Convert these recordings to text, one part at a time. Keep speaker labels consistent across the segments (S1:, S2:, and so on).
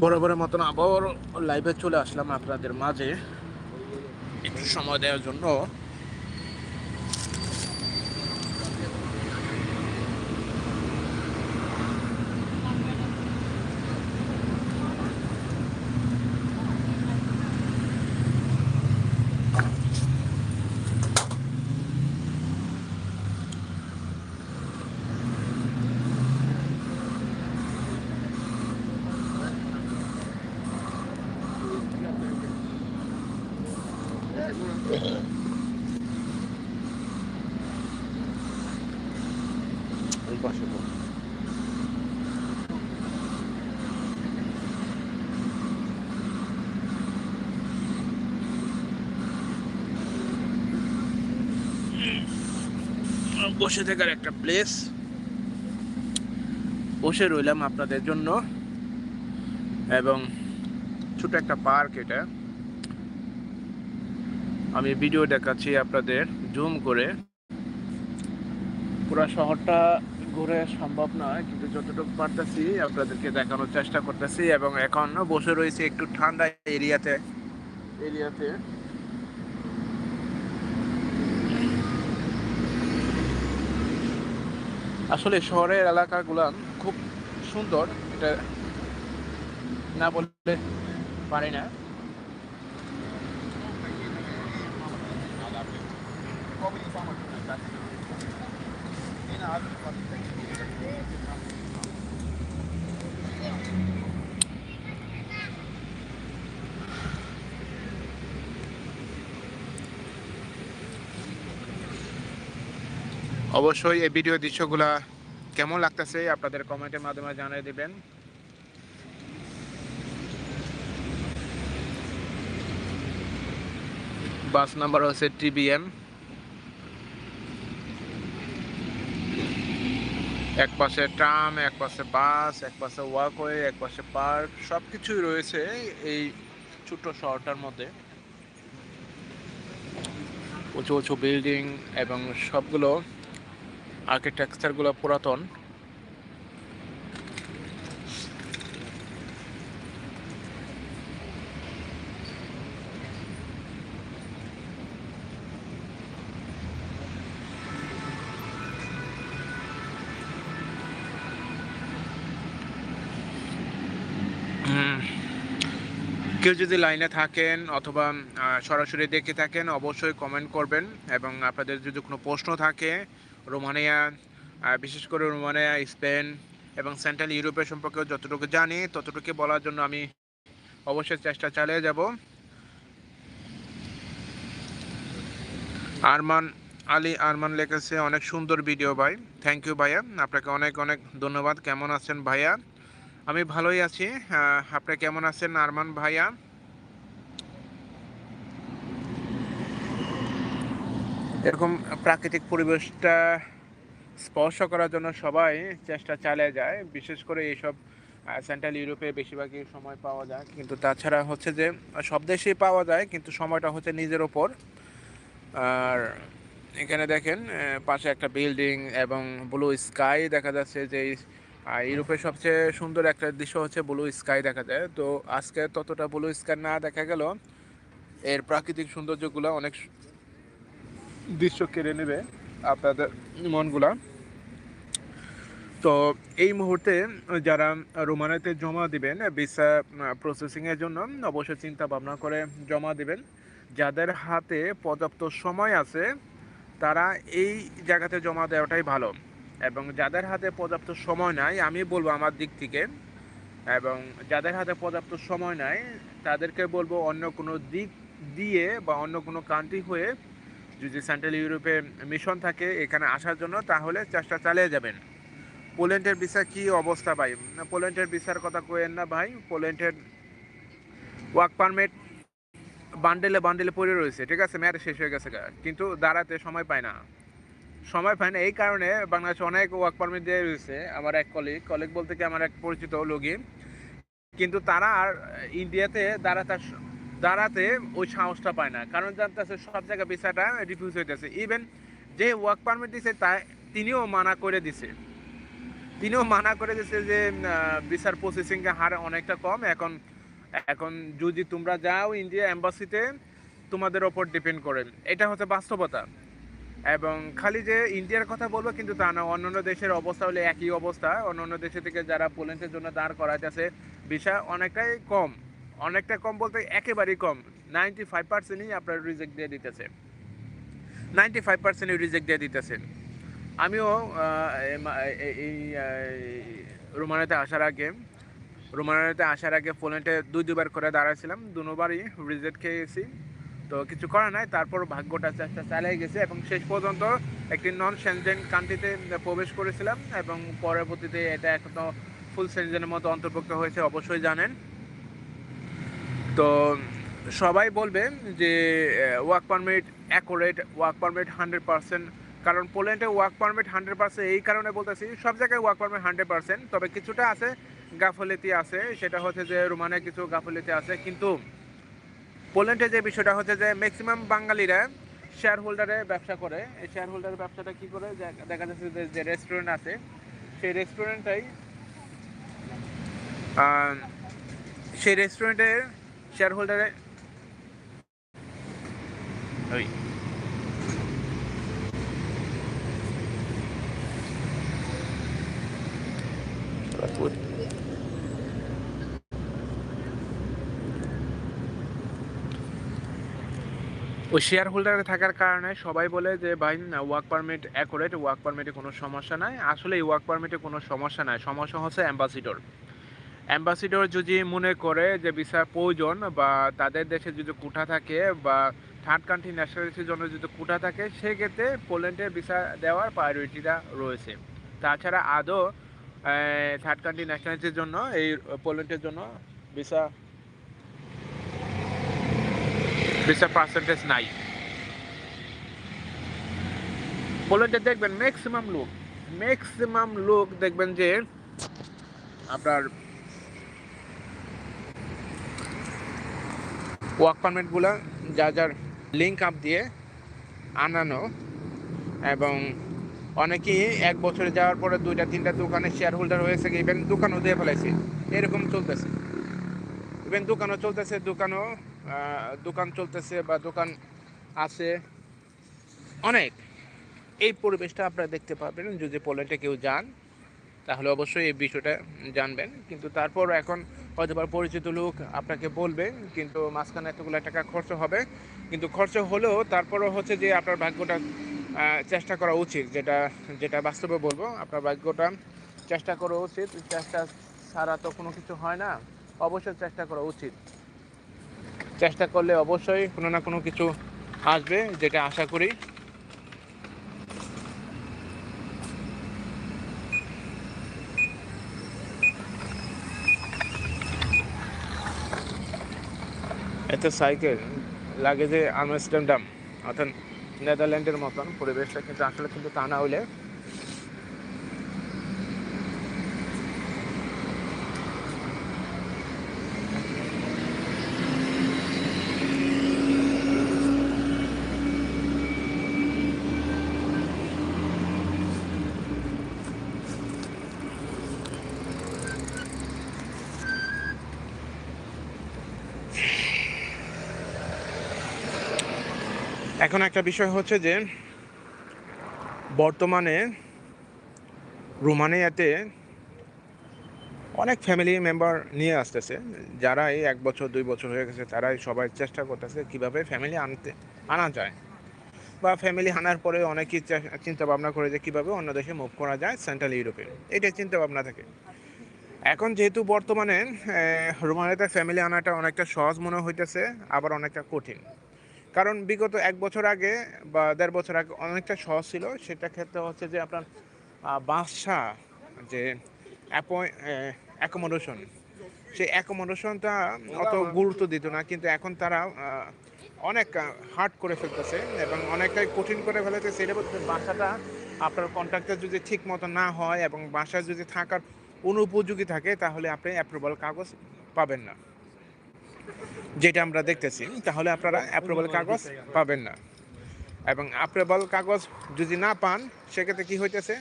S1: বরাবরের মতন আবার লাইভে চলে আসলাম আপনাদের মাঝে। একটু সময় দেওয়ার জন্য। বসে থাকার একটা প্লেস বসে রইলাম আপনাদের জন্য। এবং ছোট একটা পার্ক এটা। আমি ভিডিও দেখাচ্ছি আপনাদের জুম করে। পুরো শহরটা ঘুরে সম্ভব নয়, কিন্তু যতটুকু পারতেছি আপনাদেরকে দেখানোর চেষ্টা করতেছি। এবং এখন বসে রয়েছে একটু ঠান্ডা এরিয়াতে এরিয়াতে। আসলে শহরের এলাকাগুলো খুব সুন্দর এটা না বললে পারি না। অবশ্যই এই ভিডিও দৃশ্যগুলা কেমন লাগতেছে আপনাদের কমেন্টের মাধ্যমে জানিয়ে দিবেন। বাস নাম্বার হচ্ছে টিবিএম এক পাশে ট্রাম, এক পাশে বাস, এক পাশে ওয়াকওয়ে এক পাশে পার্ক সব কিছুই রয়েছে এই ছোট্ট শহরটার মধ্যে। উঁচু উঁচু বিল্ডিং এবং সবগুলো আর্কিটেকচারগুলো পুরাতন। কেউ যদি লাইনে থাকেন অথবা সরাসরি দেখে থাকেন, অবশ্যই কমেন্ট করবেন এবং আপনাদের যদি কোনো প্রশ্ন থাকে রোমানিয়া বিশেষ করে রোমানিয়া, স্পেন এবং সেন্ট্রাল ইউরোপের সম্পর্কে যতটুকু জানি, ততটুকু বলার জন্য আমি অবশ্যই চেষ্টা চালিয়ে যাব। আরমান, আলী আরমান লেখেছে, অনেক সুন্দর ভিডিও ভাই। থ্যাংক ইউ ভাইয়া। আপনাকে অনেক অনেক ধন্যবাদ। কেমন আছেন ভাইয়া? আমি ভালোই আছি। আপনি কেমন আছেন আরমান ভাইয়া? এরকম প্রাকৃতিক পরিবেশটা স্পর্শ করার জন্য সবাই চেষ্টা চালিয়ে যায়। বিশেষ করে এইসব সেন্ট্রাল ইউরোপে বেশিরভাগই সময় পাওয়া যায়। কিন্তু তাছাড়া হচ্ছে যে, সব দেশেই পাওয়া যায়, কিন্তু সময়টা হচ্ছে নিজের ওপর। আর এখানে দেখেন পাশে একটা বিল্ডিং এবং ব্লু স্কাই দেখা যাচ্ছে যে ইউরোপের সবচেয়ে সুন্দর একটা দৃশ্য হচ্ছে ব্লু স্কাই দেখা যায়। তো আজকে ততটা ব্লু স্কাই না দেখা গেল এর প্রাকৃতিক সৌন্দর্যগুলো অনেক দৃশ্য কেড়ে নেবে আপনাদের মনগুলা। তো এই মুহূর্তে যারা রোমানাতে জমা দিবেন, ভিসা প্রসেসিংয়ের জন্য, অবশ্যই চিন্তা ভাবনা করে জমা দিবেন। যাদের হাতে পর্যাপ্ত সময় আছে, তারা এই জায়গাতে জমা দেওয়াটাই ভালো। এবং যাদের হাতে পর্যাপ্ত সময় নাই, আমি বলব আমার দিক থেকে, এবং যাদের হাতে পর্যাপ্ত সময় নাই, তাদেরকে বলব অন্য কোনো দিক দিয়ে বা অন্য কোনো কান্ট্রি হয়ে যদি সেন্ট্রাল ইউরোপে মিশন থাকে এখানে আসার জন্য, তাহলে চেষ্টা চালিয়ে যাবেন। পোল্যান্ডের ভিসা কি অবস্থা ভাই? পোল্যান্ডের ভিসার কথা কইেন না ভাই পোল্যান্ডের ওয়ার্ক পারমিট বান্ডেলে বান্ডেলে পড়ে রয়েছে, ঠিক আছে? মেয়াদ শেষ হয়ে গেছে কিন্তু দাঁড়াতে সময় পায় না। সময় পায় না, এই কারণে বাংলাদেশে অনেক ওয়ার্ক পারমিট দিয়ে রয়েছে। আমার এক কলিগ কলিগ বলতে কি আমার এক পরিচিত লোকই। কিন্তু তারা আর ইন্ডিয়াতে দাঁড়াতে দাঁড়াতে ওই সাহসটা পায় না। কারণ জানতেছে সব জায়গায় ভিসাটা রিফিউজ হইতেছে। ইভেন যে ওয়ার্ক পারমিট দিছে তা তিনিও মানা করে দিছে। তিনিও মানা করে দিয়েছে যে ভিসার প্রসেসিংয়ের হার অনেকটা কম। এখন এখন যদি তোমরা যাও ইন্ডিয়া এম্বাসিতে তোমাদের ওপর ডিপেন্ড করে। এটা হচ্ছে বাস্তবতা। এবং খালি যে ইন্ডিয়ার কথা বলব, কিন্তু তা না, অন্যান্য দেশের অবস্থা হলে একই অবস্থা। অন্যান্য দেশে থেকে যারা পোল্যান্ডের জন্য দাঁড় করাইতেছে, ভিসা অনেকটাই কম। অনেকটা কম বলতে একেবারেই কম। নাইনটি ফাইভ পার্সেন্টই আপনার রিজেক্ট দিয়ে দিতেছে। নাইনটি ফাইভ পার্সেন্টই রিজেক্ট দিয়ে দিতেছে। আমিও এই রোমানাতে আসার আগে, রোমানাতে আসার আগে পোল্যান্ডে দুই, দুবার করে দাঁড়াইছিলাম। দুবারই রিজেক্ট খেয়েছি। তো কিছু করার নাই। তারপর ভাগ্যটা চেষ্টা চালিয়ে গেছে এবং শেষ পর্যন্ত একটি নন সেনজেন কান্ট্রিতে প্রবেশ করেছিলাম এবং পরবর্তীতে এটা এখনও ফুল সেনজেনের মতো অন্তর্ভুক্ত হয়েছে। অবশ্যই জানেন। তো সবাই বলবে যে work permit accurate work permit hundred percent কারণ পোল্যান্ডে ওয়ার্ক পারমিট হান্ড্রেড পার্সেন্ট এই কারণে বলতেছি, সব জায়গায় ওয়ার্ক পারমিট হান্ড্রেড পার্সেন্ট তবে কিছুটা আছে, গাফলতি আছে, সেটা হচ্ছে যে রোমানে কিছু গাফলতি আছে, কিন্তু পোল্যান্ডে যে বিষয়টা হচ্ছে যে ম্যাক্সিমাম বাঙালিরা শেয়ার হোল্ডারে ব্যবসা করে, এই শেয়ার হোল্ডারের ব্যবসাটা কী করে? দেখা যাচ্ছে যে যে রেস্টুরেন্ট আছে, সেই রেস্টুরেন্টটাই সেই রেস্টুরেন্টের শেয়ার হোল্ডারে ওই। ওই শেয়ার হোল্ডারে থাকার কারণে সবাই বলে যে ভাই ওয়ার্ক পারমিট অ্যাকোরেট ওয়ার্ক পারমিটে কোনো সমস্যা নাই। আসলে এই ওয়ার্ক পারমিটে কোনো সমস্যা নাই। সমস্যা হচ্ছে অ্যাম্বাসিডর অ্যাম্বাসিডর যদি মনে করে যে ভিসার প্রয়োজন বা তাদের দেশে যদি কোঠা থাকে বা থার্ড কান্ট্রি ন্যাশনালিটির জন্য যদি কোঠা থাকে, সেক্ষেত্রে পোল্যান্ডে ভিসা দেওয়ার প্রায়োরিটিটা রয়েছে। তাছাড়া আদৌ থার্ড কান্ট্রি ন্যাশনালিটির জন্য, এই পোল্যান্ডের জন্য ভিসা ভিসা পার্সেন্টেজ নাই। পোল্যান্ডে দেখবেন ম্যাক্সিমাম লোক ম্যাক্সিমাম লোক দেখবেন যে আপনার ওয়ার্ক পারমিটগুলো যা যার লিঙ্ক আপ দিয়ে আনানো এবং অনেকেই এক বছরে যাওয়ার পরে দুইটা, তিনটা দোকানে শেয়ার হোল্ডার হয়েছে ইভেন দোকানও দিয়ে ফেলেছে এরকম চলতেছে। ইভেন দোকানও চলতেছে, দোকানও দোকান চলতেছে বা দোকান আছে। অনেক। এই পরিবেশটা আপনারা দেখতে পাবেন যদি পোল্যান্ডে কেউ যান। তাহলে অবশ্যই এই বিষয়টা জানবেন। কিন্তু তারপর এখন হয়তো পরিচিত লোক আপনাকে বলবে, কিন্তু মাঝখানে এতগুলো টাকা খরচ হবে। কিন্তু খরচ হলেও তারপরও হচ্ছে যে আপনার ভাগ্যটা চেষ্টা করা উচিত। যেটা যেটা বাস্তবে বলব, আপনার ভাগ্যটা চেষ্টা করা উচিত। চেষ্টা ছাড়া তো কোনো কিছু হয় না। অবশ্যই চেষ্টা করা উচিত। চেষ্টা করলে অবশ্যই কোনো না কোনো কিছু আসবে, যেটা আশা করি। এতে সাইকেল লাগে যে আমস্টারডাম অর্থাৎ নেদারল্যান্ডের মতন পরিবেশটা কিন্তু আসলে কিন্তু তা না হলে এখন একটা বিষয় হচ্ছে যে, বর্তমানে রোমানিয়াতে অনেক ফ্যামিলি মেম্বার নিয়ে আসতেছে। যারা এই এক বছর, দুই বছর হয়ে গেছে, তারাই সবাই চেষ্টা করতেছে কীভাবে ফ্যামিলি আনতে, আনা যায়। বা ফ্যামিলি আনার পরে অনেকেই চিন্তা ভাবনা করে যে কীভাবে অন্য দেশে মুভ করা যায় সেন্ট্রাল ইউরোপে এটাই চিন্তা ভাবনা থাকে। এখন যেহেতু বর্তমানে রোমানিয়াতে ফ্যামিলি আনাটা অনেকটা সহজ মনে হইতেছে, আবার অনেকটা কঠিন। কারণ বিগত এক বছর আগে বা দেড় বছর আগে অনেকটা সহজ ছিল। সেটা ক্ষেত্রে হচ্ছে যে আপনার বাসা যে অ্যাকোমোডেশন সেই অ্যাকোমোডেশনটা অত গুরুত্ব দিত না। কিন্তু এখন তারা অনেক হার্ড করে ফেলতেছে এবং অনেকটাই কঠিন করে ফেলেছে। সেটা বলতে বাসাটা আপনার কন্ট্রাক্টে যদি ঠিক মতো না হয় এবং বাসায় যদি থাকার অনুপযোগী থাকে তাহলে আপনি অ্যাপ্রুভাল কাগজ পাবেন না। যেটা আমরা দেখতেছি তাহলে আপনারা অ্যাপ্রুভাল কাগজ পাবেন না। এবং অ্যাপ্রুভাল কাগজ যদি না পান সেক্ষেত্রে কি হইতেছে?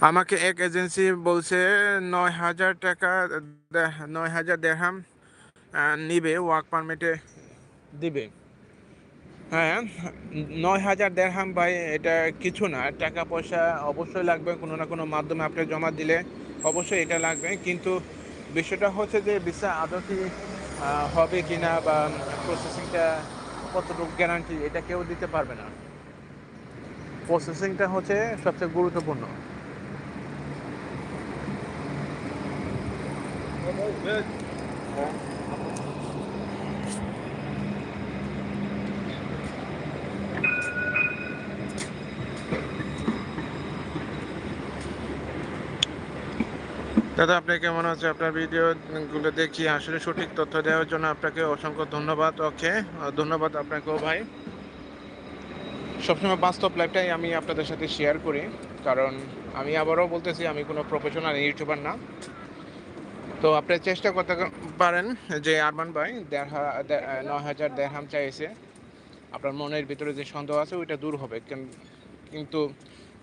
S1: আমাকে এক এজেন্সি বলছে নয় হাজার টাকা নয় হাজার দেড়হাম আহ, নিবে ওয়ার্ক পারমিটে দিবে। হ্যাঁ নয় হাজার দেড়হাম ভাই এটা কিছু না। টাকা পয়সা অবশ্যই লাগবে কোনো না কোনো মাধ্যমে আপনি জমা দিলে অবশ্যই এটা লাগবে। কিন্তু বিষয়টা হচ্ছে যে ভিসা আদৌ কি আহ, হবে কিনা বা প্রসেসিংটা কতটুকু গ্যারান্টি এটা কেউ দিতে পারবে না। প্রসেসিংটা হচ্ছে সবচেয়ে গুরুত্বপূর্ণ। দাদা, আপনি কেমন আছে আপনার ভিডিওগুলো দেখি, আসলে সঠিক তথ্য দেওয়ার জন্য আপনাকে অসংখ্য ধন্যবাদ। ওকে ধন্যবাদ আপনাকেও ভাই। সবসময় বাস্তব লাইফটাই আমি আপনাদের সাথে শেয়ার করি, কারণ আমি আবারও বলতেছি, আমি কোনো প্রফেশনাল ইউটিউবার না। তো আপনি চেষ্টা করতে পারেন যে, আরমান ভাই, দেড় নয় হাজার দেড়হাম চাইছে। আপনার মনের ভিতরে যে সন্দেহ আছে, ওইটা দূর হবে। কেন- কিন্তু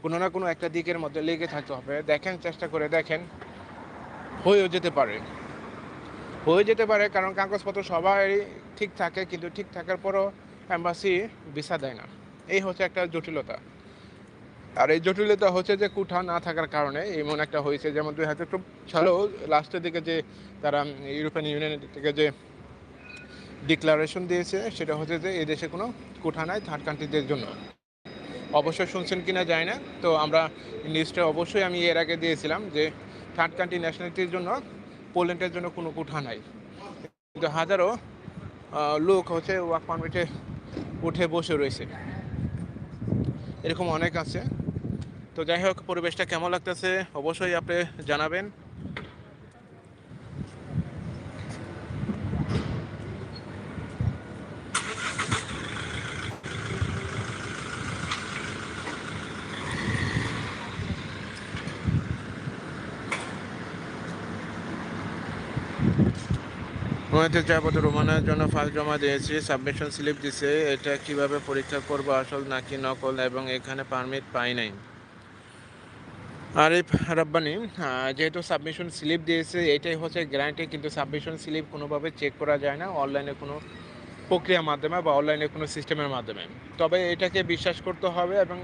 S1: কোনো না কোনো একটা দিকের মধ্যে লেগে থাকতে হবে। দেখেন, চেষ্টা করে দেখেন। হয়েও যেতে পারে। হয়ে যেতে পারে কারণ কাগজপত্র সবাই ঠিক থাকে, কিন্তু ঠিক থাকার পরও অ্যাম্বাসি ভিসা দেয় না। এই হচ্ছে একটা জটিলতা। আর এই জটিলতা হচ্ছে যে কুঠা না থাকার কারণে এমন একটা হয়েছে, যেমন দুই হাজার সালেও লাস্টের দিকে যে তারা ইউরোপিয়ান ইউনিয়ন থেকে যে ডিক্লারেশন দিয়েছে, সেটা হচ্ছে যে এই দেশে কোনো কুঠা নাই থার্ড কান্ট্রিদের জন্য। অবশ্যই শুনছেন কিনা যায় না, তো আমরা নিউজটা অবশ্যই আমি এর আগে দিয়েছিলাম যে থার্ড কান্ট্রি ন্যাশনালিটির জন্য পোল্যান্ডের জন্য কোনো কুঠা নাই। কিন্তু হাজারো লোক হচ্ছে ওয়ার্ক পারমিটে উঠে বসে রয়েছে। এরকম অনেক আছে। তো যাই হোক, পরিবেশটা কেমন লাগতেছে অবশ্যই আপনি জানাবেন। ওনাতে যাবত রোমানের জন্য ফাইল জমা দিয়েছি। সাবমিশন স্লিপ দিছে। এটা কীভাবে পরীক্ষা করব আসল নাকি নকল এবং এখানে পারমিট পাই নাই। আরিফ রাব্বানি যেহেতু সাবমিশন স্লিপ দিয়েছে, এটাই হচ্ছে গ্যারান্টি, কিন্তু সাবমিশন স্লিপ কোনোভাবে চেক করা যায় না অনলাইনে কোনো প্রক্রিয়ার মাধ্যমে বা অনলাইনে কোনো সিস্টেমের মাধ্যমে। তবে এটাকে বিশ্বাস করতে হবে এবং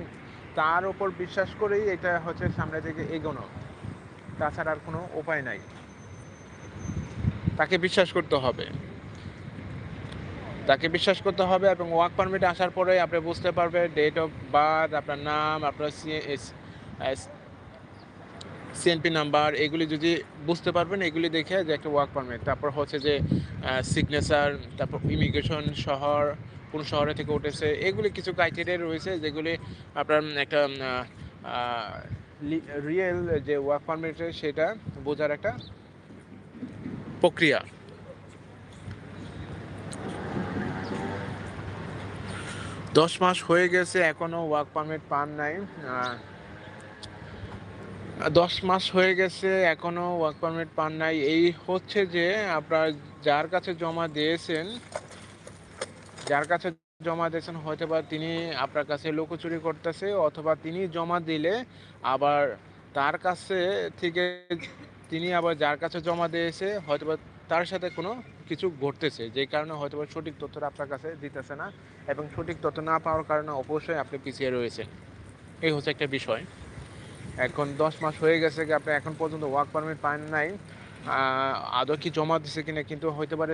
S1: তার উপর বিশ্বাস করেই এটা হচ্ছে সামনে থেকে এগোনো। তাছাড়া আর কোনো উপায় নাই। তাকে বিশ্বাস করতে হবে। তাকে বিশ্বাস করতে হবে এবং ওয়ার্ক পারমিট আসার পরে আপনি বুঝতে পারবেন ডেট অফ বার্থ আপনার নাম, আপনার সিএনপি নাম্বার এগুলি যদি বুঝতে পারবেন, এগুলি দেখে যে একটা ওয়ার্ক পারমিট তারপর হচ্ছে যে সিগনেচার তারপর ইমিগ্রেশন শহর, কোন শহরে থেকে উঠেছে, এগুলি কিছু ক্রাইটেরিয়া রয়েছে যেগুলি আপনার একটা রিয়েল যে ওয়ার্ক পারমিটের সেটা বোঝার একটা প্রক্রিয়া। দশ মাস হয়ে গেছে, এখনও ওয়ার্ক পারমিট পান নাই। দশ মাস হয়ে গেছে, এখনও ওয়ার্ক পারমিট পান নাই। এই হচ্ছে যে, আপনার যার কাছে জমা দিয়েছেন, যার কাছে জমা দিয়েছেন, হয়তো বা তিনি আপনার কাছে লুকোচুরি করতেছে, অথবা তিনি জমা দিলে আবার তার কাছে থেকে তিনি আবার যার কাছে জমা দিয়েছে, হয়তোবা তার সাথে কোনো কিছু ঘটতেছে, যে কারণে হয়তোবা সঠিক তথ্যটা আপনার কাছে দিতেছে না এবং সঠিক তথ্য না পাওয়ার কারণে অবশ্যই আপনি পিছিয়ে রয়েছে এই হচ্ছে একটা বিষয়। এখন দশ মাস হয়ে গেছে কি আপনি এখন পর্যন্ত ওয়ার্ক পারমিট পান নাই। আদৌ কি জমা দিছে কিনা কিন্তু হইতে পারে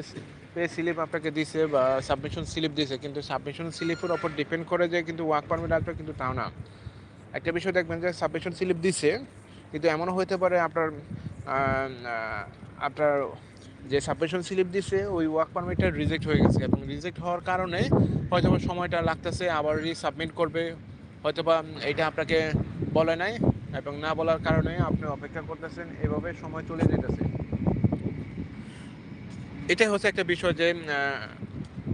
S1: পে স্লিপ আপনাকে দিছে বা সাবমিশন স্লিপ দিছে, কিন্তু সাবমিশন স্লিপের ওপর ডিপেন্ড করে যে কিন্তু ওয়ার্ক পারমিট আসবে কিন্তু তাও না। একটা বিষয় দেখবেন যে সাবমিশন স্লিপ দিছে, কিন্তু এমনও হইতে পারে আপনার আপনার যে সাবমিশন স্লিপ দিছে, ওই ওয়ার্ক পারমিটটা রিজেক্ট হয়ে গেছে। এবং রিজেক্ট হওয়ার কারণে হয়তো বা সময়টা লাগতেছে, আবার রিসাবমিট করবে। হয়তো বা এটা আপনাকে বলে নাই, এবং না বলার কারণে আপনি অপেক্ষা করতেছেন, এভাবে সময় চলে যেতেছে এটাই হচ্ছে একটা বিষয় যে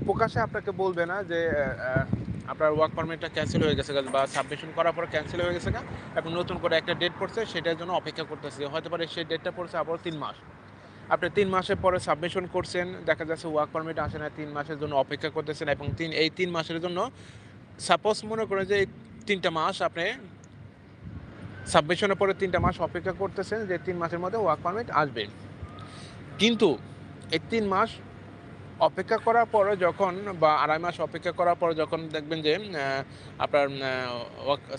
S1: প্রকাশে আপনাকে বলবে না যে আপনার ওয়ার্ক পারমিটটা ক্যান্সেল হয়ে গেছে বা সাবমিশন করার পর ক্যান্সেল হয়ে গেছে এবং নতুন করে একটা ডেট পড়ছে, সেটার জন্য অপেক্ষা করতেছে। হয়তো পারে সেই ডেটটা পড়ছে আবার তিন মাস। আপনি তিন মাসের পরে সাবমিশন করছেন, দেখা যাচ্ছে ওয়ার্ক পারমিট আসে না, তিন মাসের জন্য অপেক্ষা করতেছেন, এবং তিন, এই তিন মাসের জন্য সাপোজ মনে করেন যে এই তিনটা মাস আপনি সাবমিশনের পরে তিনটা মাস অপেক্ষা করতেছেন যে তিন মাসের মধ্যে ওয়ার্ক পারমিট আসবে। কিন্তু এই তিন মাস অপেক্ষা করার পরে যখন বা আড়াই মাস অপেক্ষা করার পরে যখন দেখবেন যে আপনার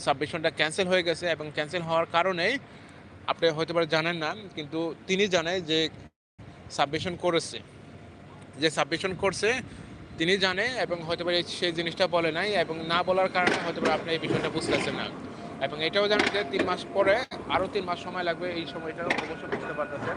S1: সাবমিশনটা ক্যান্সেল হয়ে গেছে এবং ক্যান্সেল হওয়ার কারণে আপনি হয়তো জানেন না, কিন্তু তিনি জানে যে সাবমিশন করেছে। যে সাবমিশন করছে, তিনি জানে এবং হয়তো সেই জিনিসটা বলে নাই এবং না বলার কারণে হয়তো আপনি এই বিষয়টা বুঝতেছেন না। এবং এটাও জানেন যে তিন মাস পরে আরও তিন মাস সময় লাগবে এই সময়টা অবশ্যই বুঝতে পারতেছেন।